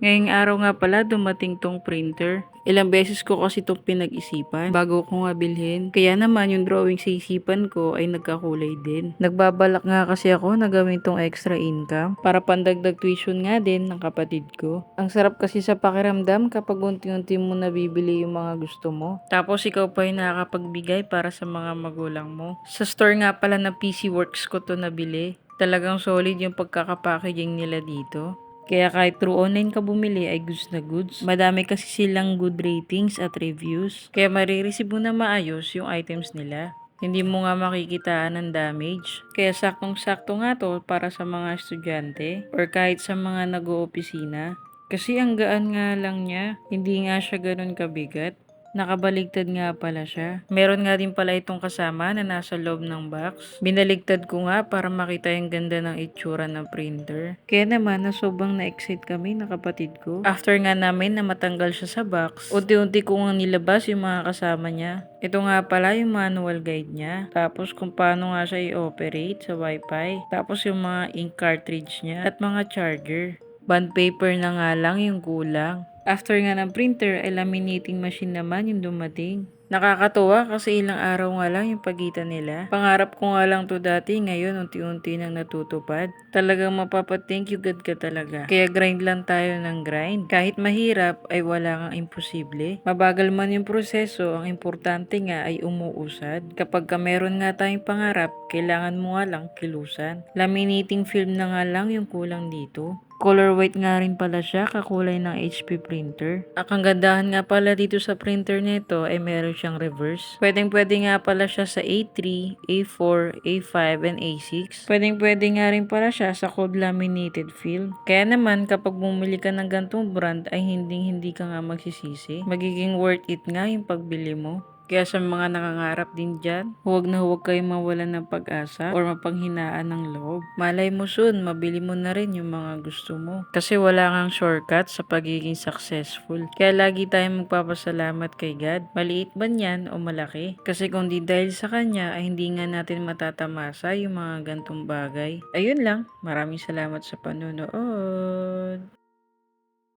Ngayong araw nga pala dumating tong printer. Ilang beses ko kasi itong pinag-isipan bago ko nga bilhin. Kaya naman yung drawing sa isipan ko ay nagkakulay din. Nagbabalak nga kasi ako na gawin tong extra income para pandagdag tuition nga din ng kapatid ko. Ang sarap kasi sa pakiramdam kapag unti-unti mo nabibili yung mga gusto mo. Tapos ikaw pa yung nakakapagbigay para sa mga magulang mo. Sa store nga pala na PC Works ko to nabili. Talagang solid yung pagkakapackaging nila dito. Kaya kahit through online ka bumili ay goods na goods. Madami kasi silang good ratings at reviews. Kaya marireceive mo na maayos yung items nila. Hindi mo nga makikitaan ng damage. Kaya saktong-sakto nga to para sa mga estudyante or kahit sa mga nag-oopisina. Kasi ang gaan nga lang niya, hindi nga siya ganun kabigat. Nakabaligtad nga pala siya. Meron nga din pala itong kasama na nasa loob ng box. Binaligtad ko nga para makita yung ganda ng itsura ng printer. Kaya naman na sobrang na-excite kami na kapatid ko. After nga namin na matanggal siya sa box, unti-unti ko nga nilabas yung mga kasama niya. Ito nga pala yung manual guide niya. Tapos kung paano nga siya i-operate sa wifi. Tapos yung mga ink cartridge niya at mga charger. Bond paper na nga lang yung kulang. After nga ng printer, ay laminating machine naman yung dumating. Nakakatuwa kasi ilang araw nga lang yung pagitan nila. Pangarap ko nga lang to dati, ngayon unti-unti nang natutupad. Talagang mapapa-thank you God ka talaga. Kaya grind lang tayo ng grind. Kahit mahirap, ay wala kang imposible. Mabagal man yung proseso, ang importante nga ay umuusad. Kapag ka meron nga tayong pangarap, kailangan mo nga lang kilusan. Laminating film na nga lang yung kulang dito. Color white nga rin pala siya, kakulay ng HP printer. Ang kagandahan nga pala dito sa printer nito ay meron siyang reverse. Pwedeng pwede nga pala siya sa A3, A4, A5, and A6. Pwedeng pwede nga rin pala siya sa cold laminated film. Kaya naman kapag bumili ka ng gantong brand ay hindi hindi ka nga magsisisi. Magiging worth it nga yung pagbili mo. Kaya sa mga nakangarap din dyan, huwag na huwag kayong mawalan ng pag-asa or mapanghinaan ng loob. Malay mo soon, mabili mo na rin yung mga gusto mo. Kasi wala kang shortcut sa pagiging successful. Kaya lagi tayong magpapasalamat kay God. Maliit man yan o malaki. Kasi kung di dahil sa Kanya, ay hindi nga natin matatamasa yung mga gantong bagay. Ayun lang. Maraming salamat sa panonood.